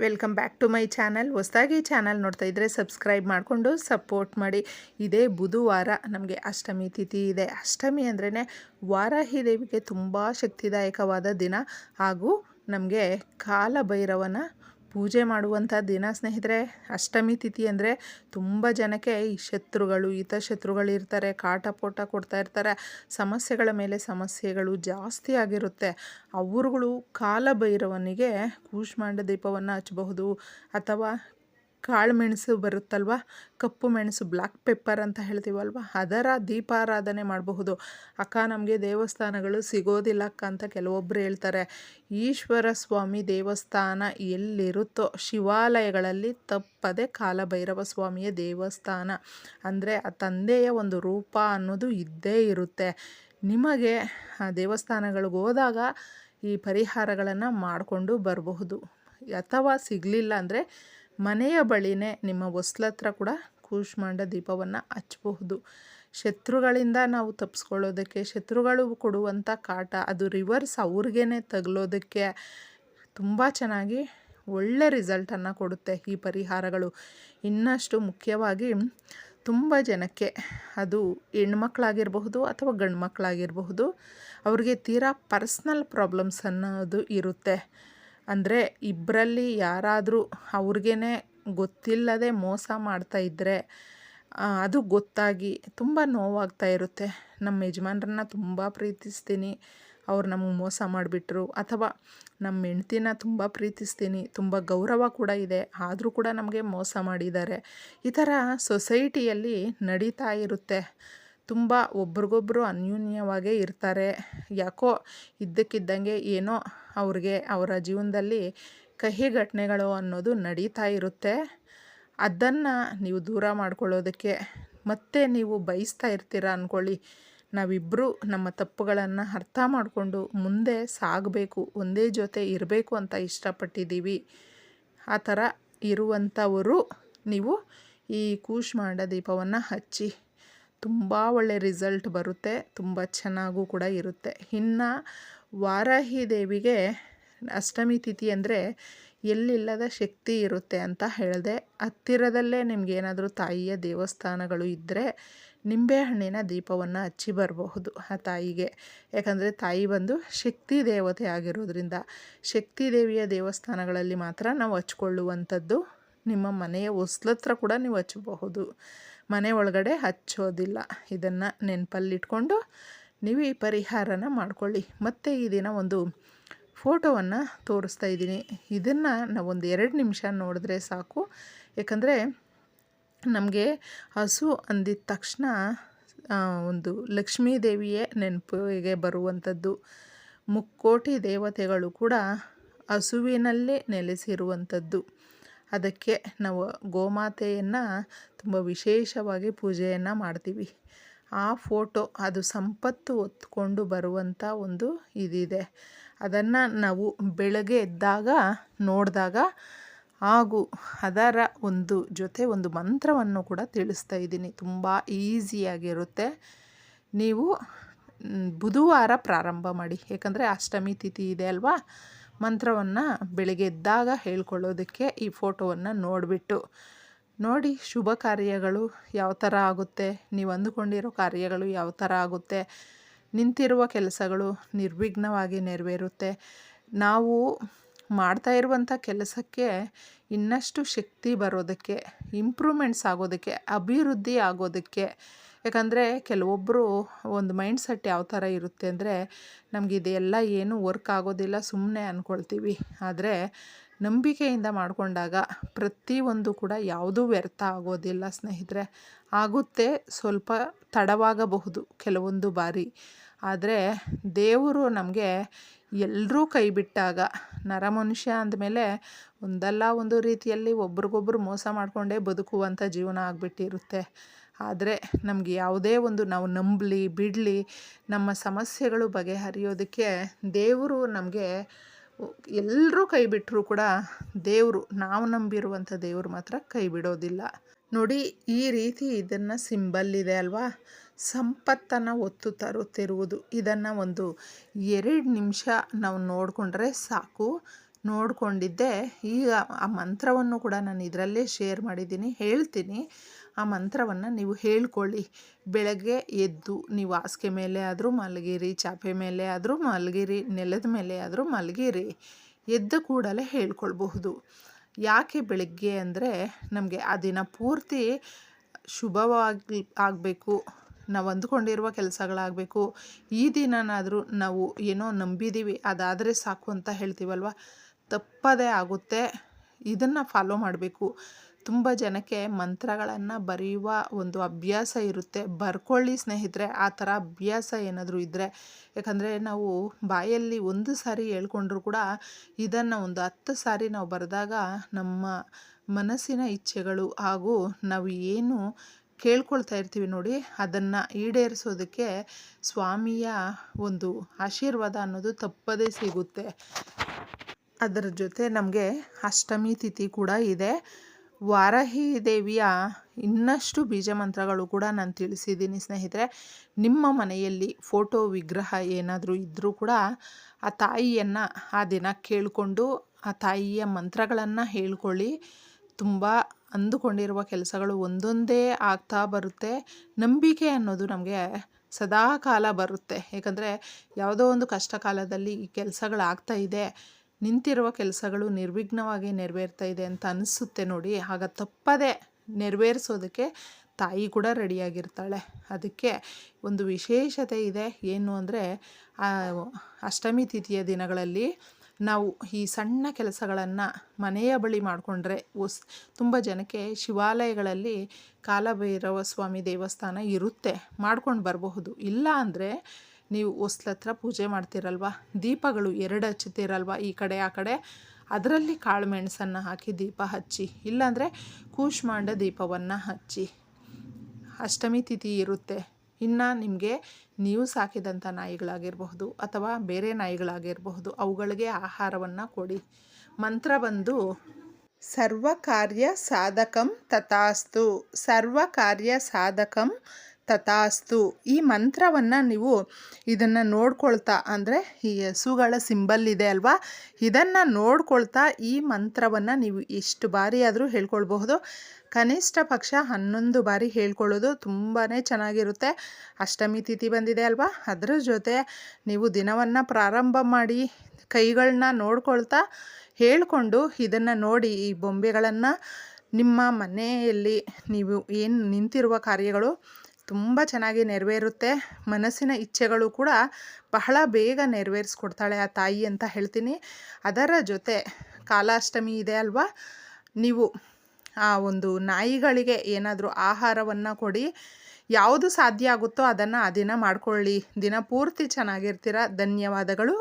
Welcome back to my channel. ಹೊಸದಾಗಿ channel ನೋಡ್ತಾ ಇದ್ದರೆ ಸಬ್ಸ್ಕ್ರೈಬ್ ಮಾಡಿಕೊಂಡು ಸಪೋರ್ಟ್ ಮಾಡಿ. ಇದೇ ಬುಧವಾರ ನಮಗೆ ಅಷ್ಟಮಿ ತಿಥಿ ಇದೆ. ಅಷ್ಟಮಿ ಅಂದ್ರೇ ವಾರಾಹಿ ದೇವಿಗೆ ತುಂಬ ಶಕ್ತಿದಾಯಕವಾದ ದಿನ ಹಾಗೂ ನಮಗೆ ಕಾಲಭೈರವನ ಪೂಜೆ ಮಾಡುವಂಥ ದಿನ, ಸ್ನೇಹಿತರೆ, ಅಷ್ಟಮಿ ತಿಥಿ ಅಂದರೆ ತುಂಬ ಜನಕ್ಕೆ ಈ ಶತ್ರುಗಳು ಹಿತಶತ್ರುಗಳು ಇರ್ತಾರೆ, ಕಾಟ ಪೋಟ ಕೊಡ್ತಾ ಇರ್ತಾರೆ. ಸಮಸ್ಯೆಗಳ ಮೇಲೆ ಸಮಸ್ಯೆಗಳು ಜಾಸ್ತಿ ಆಗಿರುತ್ತೆ. ಅವ್ರುಗಳು ಕಾಲಭೈರವನಿಗೆ ಕೂಷ್ಮಾಂಡ ದೀಪವನ್ನು ಹಚ್ಚಬಹುದು ಅಥವಾ ಕಾಳು ಮೆಣಸು ಬರುತ್ತಲ್ವ? ಕಪ್ಪು ಮೆಣಸು ಬ್ಲ್ಯಾಕ್ ಪೆಪ್ಪರ್ ಅಂತ ಹೇಳ್ತೀವಲ್ವ? ಅದರ ದೀಪಾರಾಧನೆ ಮಾಡಬಹುದು. ಅಕ್ಕ, ನಮಗೆ ದೇವಸ್ಥಾನಗಳು ಸಿಗೋದಿಲ್ಲ ಅಕ್ಕ ಅಂತ ಕೆಲವೊಬ್ಬರು ಹೇಳ್ತಾರೆ. ಈಶ್ವರ ಸ್ವಾಮಿ ದೇವಸ್ಥಾನ ಎಲ್ಲಿರುತ್ತೋ ಶಿವಾಲಯಗಳಲ್ಲಿ ತಪ್ಪದೆ ಕಾಲಭೈರವ ಸ್ವಾಮಿಯ ದೇವಸ್ಥಾನ. ಅಂದರೆ ಆ ತಂದೆಯ ಒಂದು ರೂಪ ಅನ್ನೋದು ಇದ್ದೇ ಇರುತ್ತೆ. ನಿಮಗೆ ಆ ದೇವಸ್ಥಾನಗಳಿಗೆ ಹೋದಾಗ ಈ ಪರಿಹಾರಗಳನ್ನು ಮಾಡಿಕೊಂಡು ಬರಬಹುದು. ಅಥವಾ ಸಿಗಲಿಲ್ಲ ಅಂದರೆ ಮನೆಯ ಬಳಿನೇ ನಿಮ್ಮ ಹೊಸ್ಲತ್ರ ಕೂಡ ಕೂಷ್ಮಾಂಡ ದೀಪವನ್ನು ಹಚ್ಚಬಹುದು. ಶತ್ರುಗಳಿಂದ ನಾವು ತಪ್ಪಿಸ್ಕೊಳ್ಳೋದಕ್ಕೆ ಶತ್ರುಗಳು ಕೊಡುವಂಥ ಕಾಟ, ಅದು ರಿವರ್ಸ್ ಅವ್ರಿಗೇ ತಗಲೋದಕ್ಕೆ ತುಂಬ ಚೆನ್ನಾಗಿ ಒಳ್ಳೆ ರಿಸಲ್ಟನ್ನು ಕೊಡುತ್ತೆ ಈ ಪರಿಹಾರಗಳು. ಇನ್ನಷ್ಟು ಮುಖ್ಯವಾಗಿ ತುಂಬ ಜನಕ್ಕೆ ಅದು ಹೆಣ್ಮಕ್ಳಾಗಿರಬಹುದು ಅಥವಾ ಗಂಡು ಮಕ್ಕಳಾಗಿರಬಹುದು ಅವ್ರಿಗೆ ತೀರಾ ಪರ್ಸ್ನಲ್ ಪ್ರಾಬ್ಲಮ್ಸ್ ಅನ್ನೋದು ಇರುತ್ತೆ. ಅಂದರೆ ಇಬ್ಬರಲ್ಲಿ ಯಾರಾದರೂ ಅವ್ರಿಗೇ ಗೊತ್ತಿಲ್ಲದೆ ಮೋಸ ಮಾಡ್ತಾ ಇದ್ದರೆ ಅದು ಗೊತ್ತಾಗಿ ತುಂಬ ನೋವಾಗ್ತಾ ಇರುತ್ತೆ. ನಮ್ಮ ಯಜಮಾನ್ರನ್ನ ತುಂಬ ಪ್ರೀತಿಸ್ತೀನಿ. ಅವ್ರು ನಮಗೆ ಮೋಸ ಮಾಡಿಬಿಟ್ರು. ಅಥವಾ ನಮ್ಮ ಹೆಂಡ್ತಿನ ತುಂಬ ಪ್ರೀತಿಸ್ತೀನಿ. ತುಂಬ ಗೌರವ ಕೂಡ ಇದೆ. ಆದರೂ ಕೂಡ ನಮಗೆ ಮೋಸ ಮಾಡಿದ್ದಾರೆ. ಈ ಥರ ಸೊಸೈಟಿಯಲ್ಲಿ ನಡೀತಾ ಇರುತ್ತೆ. ತುಂಬ ಒಬ್ರಿಗೊಬ್ರು ಅನ್ಯೂನ್ಯವಾಗೇ ಇರ್ತಾರೆ. ಯಾಕೋ ಇದ್ದಕ್ಕಿದ್ದಂಗೆ ಏನೋ ಅವ್ರಿಗೆ ಅವರ ಜೀವನದಲ್ಲಿ ಕಹಿ ಘಟನೆಗಳು ಅನ್ನೋದು ನಡೀತಾ ಇರುತ್ತೆ. ಅದನ್ನು ನೀವು ದೂರ ಮಾಡ್ಕೊಳ್ಳೋದಕ್ಕೆ ಮತ್ತೆ ನೀವು ಬಯಸ್ತಾ ಇರ್ತೀರ ಅಂದ್ಕೊಳ್ಳಿ ನಾವಿಬ್ಬರು ನಮ್ಮ ತಪ್ಪುಗಳನ್ನು ಅರ್ಥ ಮಾಡಿಕೊಂಡು ಮುಂದೆ ಸಾಗಬೇಕು, ಒಂದೇ ಜೊತೆ ಇರಬೇಕು ಅಂತ ಇಷ್ಟಪಟ್ಟಿದ್ದೀವಿ. ಆ ಥರ ಇರುವಂಥವರು ನೀವು ಈ ಕೂಷ್ಮಾಂಡ ದೀಪವನ್ನು ಹಚ್ಚಿ, ತುಂಬ ಒಳ್ಳೆ ರಿಸಲ್ಟ್ ಬರುತ್ತೆ, ತುಂಬ ಚೆನ್ನಾಗೂ ಕೂಡ ಇರುತ್ತೆ. ಇನ್ನು ವಾರಾಹಿ ದೇವಿಗೆ ಅಷ್ಟಮಿ ತಿಥಿ ಅಂದರೆ ಎಲ್ಲಿಲ್ಲದ ಶಕ್ತಿ ಇರುತ್ತೆ ಅಂತ ಹೇಳಿದೆ. ಹತ್ತಿರದಲ್ಲೇ ನಿಮಗೇನಾದರೂ ತಾಯಿಯ ದೇವಸ್ಥಾನಗಳು ಇದ್ದರೆ ನಿಂಬೆಹಣ್ಣಿನ ದೀಪವನ್ನು ಹಚ್ಚಿ ಬರಬಹುದು ಆ ತಾಯಿಗೆ. ಯಾಕಂದರೆ ತಾಯಿ ಬಂದು ಶಕ್ತಿ ದೇವತೆ ಆಗಿರೋದ್ರಿಂದ ಶಕ್ತಿ ದೇವಿಯ ದೇವಸ್ಥಾನಗಳಲ್ಲಿ ಮಾತ್ರ ನಾವು ಹಚ್ಕೊಳ್ಳುವಂಥದ್ದು ನಿಮ್ಮ ಮನೆಯ ಹೊಸ್ಲತ್ರ ಕೂಡ ನೀವು ಹಚ್ಚಬಹುದು. ಮನೆ ಒಳಗಡೆ ಹಚ್ಚೋದಿಲ್ಲ. ಇದನ್ನು ನೆನಪಲ್ಲಿಟ್ಕೊಂಡು ನೀವು ಪರಿಹಾರನ ಮಾಡಿಕೊಳ್ಳಿ. ಮತ್ತು ಈ ದಿನ ಒಂದು ಫೋಟೋವನ್ನು ತೋರಿಸ್ತಾ ಇದ್ದೀನಿ. ಇದನ್ನು ನಾವೊಂದು ಎರಡು ನಿಮಿಷ ನೋಡಿದ್ರೆ ಸಾಕು. ಯಾಕಂದರೆ ನಮಗೆ ಹಸು ಅಂದಿದ ತಕ್ಷಣ ಒಂದು ಲಕ್ಷ್ಮೀ ದೇವಿಯೇ ನೆನಪಿಗೆ ಬರುವಂಥದ್ದು ಮುಕ್ಕೋಟಿ ದೇವತೆಗಳು ಕೂಡ ಹಸುವಿನಲ್ಲೇ ನೆಲೆಸಿರುವಂಥದ್ದು ಅದಕ್ಕೆ ನಾವು ಗೋಮಾತೆಯನ್ನು ತುಂಬ ವಿಶೇಷವಾಗಿ ಪೂಜೆಯನ್ನು ಮಾಡ್ತೀವಿ. ಆ ಫೋಟೋ ಅದು ಸಂಪತ್ತು ಹೊತ್ಕೊಂಡು ಬರುವಂಥ ಒಂದು ಇದಿದೆ. ಅದನ್ನು ನಾವು ಬೆಳಗ್ಗೆ ಎದ್ದಾಗ, ನೋಡಿದಾಗ ಹಾಗೂ ಅದರ ಒಂದು ಜೊತೆ ಒಂದು ಮಂತ್ರವನ್ನು ಕೂಡ ತಿಳಿಸ್ತಾ ಇದ್ದೀನಿ. ತುಂಬ ಈಸಿಯಾಗಿರುತ್ತೆ. ನೀವು ಬುಧವಾರ ಪ್ರಾರಂಭ ಮಾಡಿ. ಏಕೆಂದರೆ ಅಷ್ಟಮಿ ತಿಥಿ ಇದೆ ಅಲ್ವಾ? ಮಂತ್ರವನ್ನು ಬೆಳಗ್ಗೆ ಎದ್ದಾಗ ಹೇಳ್ಕೊಳ್ಳೋದಕ್ಕೆ ಈ ಫೋಟೋವನ್ನು ನೋಡಿಬಿಟ್ಟು. ನೋಡಿ, ಶುಭ ಕಾರ್ಯಗಳು ಯಾವ ಥರ ಆಗುತ್ತೆ? ನೀವು ಅಂದುಕೊಂಡಿರೋ ಕಾರ್ಯಗಳು ಯಾವ ಥರ ಆಗುತ್ತೆ? ನಿಂತಿರುವ ಕೆಲಸಗಳು ನಿರ್ವಿಘ್ನವಾಗಿ ನೆರವೇರುತ್ತೆ. ನಾವು ಮಾಡ್ತಾ ಇರುವಂಥ ಕೆಲಸಕ್ಕೆ ಇನ್ನಷ್ಟು ಶಕ್ತಿ ಬರೋದಕ್ಕೆ ಇಂಪ್ರೂವ್ಮೆಂಟ್ಸ್ ಆಗೋದಕ್ಕೆ, ಅಭಿವೃದ್ಧಿ ಆಗೋದಕ್ಕೆ, ಯಾಕಂದರೆ ಕೆಲವೊಬ್ಬರು ಒಂದು ಮೈಂಡ್ ಸೆಟ್ ಯಾವ ಥರ ಇರುತ್ತೆ ಅಂದರೆ, ನಮಗೆ ಇದೆಲ್ಲ ಏನು ವರ್ಕ್ ಆಗೋದಿಲ್ಲ ಸುಮ್ಮನೆ ಅಂದ್ಕೊಳ್ತೀವಿ. ಆದರೆ ನಂಬಿಕೆಯಿಂದ ಮಾಡಿಕೊಂಡಾಗ ಪ್ರತಿಯೊಂದು ಕೂಡ ಯಾವುದೂ ವ್ಯರ್ಥ ಆಗೋದಿಲ್ಲ ಸ್ನೇಹಿತರೆ. ಆಗುತ್ತೆ, ಸ್ವಲ್ಪ ತಡವಾಗಬಹುದು ಕೆಲವೊಂದು ಬಾರಿ. ಆದರೆ ದೇವರು ನಮಗೆ ಎಲ್ಲರೂ ಕೈ ಬಿಟ್ಟಾಗ, ನರಮನುಷ್ಯ ಅಂದಮೇಲೆ ಒಂದಲ್ಲ ಒಂದು ರೀತಿಯಲ್ಲಿ ಒಬ್ರಿಗೊಬ್ರು ಮೋಸ ಮಾಡಿಕೊಂಡೇ ಬದುಕುವಂಥ ಜೀವನ ಆಗಿಬಿಟ್ಟಿರುತ್ತೆ. ಆದರೆ ನಮಗೆ ಯಾವುದೇ ಒಂದು ನಾವು ನಂಬಲಿ, ಬಿಡಲಿ, ನಮ್ಮ ಸಮಸ್ಯೆಗಳು ಬಗೆಹರಿಯೋದಕ್ಕೆ ದೇವರು ನಮಗೆ ಎಲ್ಲರೂ ಕೈ ಬಿಟ್ಟರೂ ಕೂಡ ದೇವರು, ನಾವು ನಂಬಿರುವಂಥ ದೇವರು ಮಾತ್ರ ಕೈ ಬಿಡೋದಿಲ್ಲ. ನೋಡಿ, ಈ ರೀತಿ ಇದನ್ನು ಸಿಂಬಲ್ ಇದೆ ಅಲ್ವಾ? ಸಂಪತ್ತನ್ನು ಒತ್ತು ತರುತ್ತಿರುವುದು. ಇದನ್ನು ಒಂದು ಎರಡು ನಿಮಿಷ ನಾವು ನೋಡಿಕೊಂಡ್ರೆ ಸಾಕು. ನೋಡಿಕೊಂಡಿದ್ದೆ, ಈಗ ಆ ಮಂತ್ರವನ್ನು ಕೂಡ ನಾನು ಇದರಲ್ಲೇ ಶೇರ್ ಮಾಡಿದ್ದೀನಿ, ಹೇಳ್ತೀನಿ. ಆ ಮಂತ್ರವನ್ನು ನೀವು ಹೇಳ್ಕೊಳ್ಳಿ. ಬೆಳಗ್ಗೆ ಎದ್ದು ನೀವು ಹಾಸಿಗೆ ಮೇಲೆ ಆದರೂ ಮಲಗಿರಿ, ಚಾಪೆ ಮೇಲೆ ಆದರೂ ಮಲಗಿರಿ, ನೆಲದ ಮೇಲೆ ಆದರೂ ಮಲಗಿರಿ. ಎದ್ದ ಕೂಡಲೇ ಹೇಳ್ಕೊಳ್ಬಹುದು. ಯಾಕೆ ಬೆಳಗ್ಗೆ ಅಂದರೆ ನಮಗೆ ಆ ದಿನ ಪೂರ್ತಿ ಶುಭವಾಗಿ, ಆಗಬೇಕು. ನಾವು ಅಂದುಕೊಂಡಿರುವ ಕೆಲಸಗಳಾಗಬೇಕು. ಈ ದಿನನಾದರೂ ನಾವು ಏನೋ ನಂಬಿದ್ದೀವಿ ಅದಾದರೆ ಸಾಕು ಅಂತ ಹೇಳ್ತೀವಲ್ವ? ತಪ್ಪದೇ ಆಗುತ್ತೆ. ಇದನ್ನು ಫಾಲೋ ಮಾಡಬೇಕು. ತುಂಬ ಜನಕ್ಕೆ ಮಂತ್ರಗಳನ್ನು ಬರೆಯುವ ಒಂದು ಅಭ್ಯಾಸ ಇರುತ್ತೆ. ಬರ್ಕೊಳ್ಳಿ ಸ್ನೇಹಿತರೆ, ಆ ಥರ ಅಭ್ಯಾಸ ಏನಾದರೂ ಇದ್ದರೆ ಯಾಕಂದರೆ ನಾವು ಬಾಯಲ್ಲಿ ಒಂದು ಸಾರಿ ಹೇಳ್ಕೊಂಡ್ರೂ ಕೂಡ ಇದನ್ನು ಒಂದು ಹತ್ತು ಸಾರಿ ನಾವು ಬರೆದಾಗ ನಮ್ಮ ಮನಸ್ಸಿನ ಇಚ್ಛೆಗಳು ಹಾಗೂ ನಾವು ಏನು ಕೇಳ್ಕೊಳ್ತಾ ಇರ್ತೀವಿ ನೋಡಿ, ಅದನ್ನು ಈಡೇರಿಸೋದಕ್ಕೆ ಸ್ವಾಮಿಯ ಒಂದು ಆಶೀರ್ವಾದ ಅನ್ನೋದು ತಪ್ಪದೇ ಸಿಗುತ್ತೆ. ಅದರ ಜೊತೆ ನಮಗೆ ಅಷ್ಟಮಿ ತಿಥಿ ಕೂಡ ಇದೆ. ವಾರಾಹಿ ದೇವಿಯ ಇನ್ನಷ್ಟು ಬೀಜ ಮಂತ್ರಗಳು ಕೂಡ ನಾನು ತಿಳಿಸಿದ್ದೀನಿ ಸ್ನೇಹಿತರೆ. ನಿಮ್ಮ ಮನೆಯಲ್ಲಿ ಫೋಟೋ ವಿಗ್ರಹ ಏನಾದರೂ ಇದ್ದರೂ ಕೂಡ ಆ ತಾಯಿಯನ್ನು ಆ ದಿನ ಕೇಳಿಕೊಂಡು ಆ ತಾಯಿಯ ಮಂತ್ರಗಳನ್ನು ಹೇಳ್ಕೊಳ್ಳಿ. ತುಂಬ ಅಂದುಕೊಂಡಿರುವ ಕೆಲಸಗಳು ಒಂದೊಂದೇ ಆಗ್ತಾ ಬರುತ್ತೆ. ನಂಬಿಕೆ ಅನ್ನೋದು ನಮಗೆ ಸದಾ ಕಾಲ ಬರುತ್ತೆ. ಏಕೆಂದರೆ ಯಾವುದೋ ಒಂದು ಕಷ್ಟ ಕಾಲದಲ್ಲಿ ಈ ಕೆಲಸಗಳಾಗ್ತಾ ಇದೆ. ನಿಂತಿರುವ ಕೆಲಸಗಳು ನಿರ್ವಿಘ್ನವಾಗಿ ನೆರವೇರ್ತಾ ಇದೆ ಅಂತ ಅನಿಸುತ್ತೆ ನೋಡಿ. ಆಗ ತಪ್ಪದೆ ನೆರವೇರಿಸೋದಕ್ಕೆ ತಾಯಿ ಕೂಡ ರೆಡಿಯಾಗಿರ್ತಾಳೆ. ಅದಕ್ಕೆ ಒಂದು ವಿಶೇಷತೆ ಇದೆ. ಏನು ಅಂದರೆ ಅಷ್ಟಮಿ ತಿಥಿಯ ದಿನಗಳಲ್ಲಿ ನಾವು ಈ ಸಣ್ಣ ಕೆಲಸಗಳನ್ನು ಮನೆಯ ಬಳಿ ಮಾಡಿಕೊಂಡ್ರೆ ಒಸ್, ತುಂಬ ಜನಕ್ಕೆ ಶಿವಾಲಯಗಳಲ್ಲಿ ಕಾಲಭೈರವ ಸ್ವಾಮಿ ದೇವಸ್ಥಾನ ಇರುತ್ತೆ. ಮಾಡ್ಕೊಂಡು ಬರಬಹುದು. ಇಲ್ಲ ಅಂದರೆ ನೀವು ಹೊಸ್ಲ ಹತ್ರ ಪೂಜೆ ಮಾಡ್ತೀರಲ್ವ? ದೀಪಗಳು ಎರಡು ಹಚ್ಚುತ್ತೀರಲ್ವ ಈ ಕಡೆ, ಆ ಕಡೆ? ಅದರಲ್ಲಿ ಕಾಳು ಮೆಣಸನ್ನು ಹಾಕಿ ದೀಪ ಹಚ್ಚಿ, ಇಲ್ಲಾಂದರೆ ಕೂಶ್ಮಾಂಡ ದೀಪವನ್ನು ಹಚ್ಚಿ. ಅಷ್ಟಮಿ ತಿಥಿ ಇರುತ್ತೆ. ಇನ್ನು ನಿಮಗೆ ನೀವು ಸಾಕಿದಂಥ ನಾಯಿಗಳಾಗಿರಬಹುದು ಅಥವಾ ಬೇರೆ ನಾಯಿಗಳಾಗಿರಬಹುದು, ಅವುಗಳಿಗೆ ಆಹಾರವನ್ನು ಕೊಡಿ. ಮಂತ್ರ ಬಂದು ಸರ್ವ ಕಾರ್ಯ ಸಾಧಕಂ ತಥಾಸ್ತು. ಸರ್ವ ಕಾರ್ಯ ಸಾಧಕಂ ತಥಾಸ್ತು. ಈ ಮಂತ್ರವನ್ನು ನೀವು ಇದನ್ನು ನೋಡ್ಕೊಳ್ತಾ, ಅಂದರೆ ಈ ಹಸುಗಳ ಸಿಂಬಲ್ ಇದೆ ಅಲ್ವಾ? ಇದನ್ನು ನೋಡ್ಕೊಳ್ತಾ ಈ ಮಂತ್ರವನ್ನು ನೀವು ಎಷ್ಟು ಬಾರಿ ಆದರೂ ಹೇಳ್ಕೊಳ್ಬಹುದು. ಕನಿಷ್ಠ ಪಕ್ಷ ಹನ್ನೊಂದು ಬಾರಿ ಹೇಳ್ಕೊಳ್ಳೋದು ತುಂಬಾ ಚೆನ್ನಾಗಿರುತ್ತೆ. ಅಷ್ಟಮಿ ತಿಥಿ ಬಂದಿದೆ ಅಲ್ವಾ? ಅದರ ಜೊತೆ ನೀವು ದಿನವನ್ನು ಪ್ರಾರಂಭ ಮಾಡಿ ಕೈಗಳನ್ನ ನೋಡ್ಕೊಳ್ತಾ ಹೇಳಿಕೊಂಡು ಇದನ್ನು ನೋಡಿ ಈ ಬೊಂಬೆಗಳನ್ನು ನಿಮ್ಮ ಮನೆಯಲ್ಲಿ ನೀವು ಏನು ನಿಂತಿರುವ ಕಾರ್ಯಗಳು? ತುಂಬ ಚೆನ್ನಾಗಿ ನೆರವೇರುತ್ತೆ. ಮನಸ್ಸಿನ ಇಚ್ಛೆಗಳು ಕೂಡ ಬಹಳ ಬೇಗ ನೆರವೇರಿಸ್ಕೊಡ್ತಾಳೆ ಆ ತಾಯಿ ಅಂತ ಹೇಳ್ತೀನಿ. ಅದರ ಜೊತೆ ಕಾಲಾಷ್ಟಮಿ ಇದೆ ಅಲ್ವಾ? ನೀವು ಆ ಒಂದು ನಾಯಿಗಳಿಗೆ ಏನಾದರೂ ಆಹಾರವನ್ನು ಕೊಡಿ. ಯಾವುದು ಸಾಧ್ಯ ಆಗುತ್ತೋ ಅದನ್ನು ಆ ದಿನ ಮಾಡಿಕೊಳ್ಳಿ. ದಿನ ಪೂರ್ತಿ ಚೆನ್ನಾಗಿರ್ತೀರ? ಧನ್ಯವಾದಗಳು.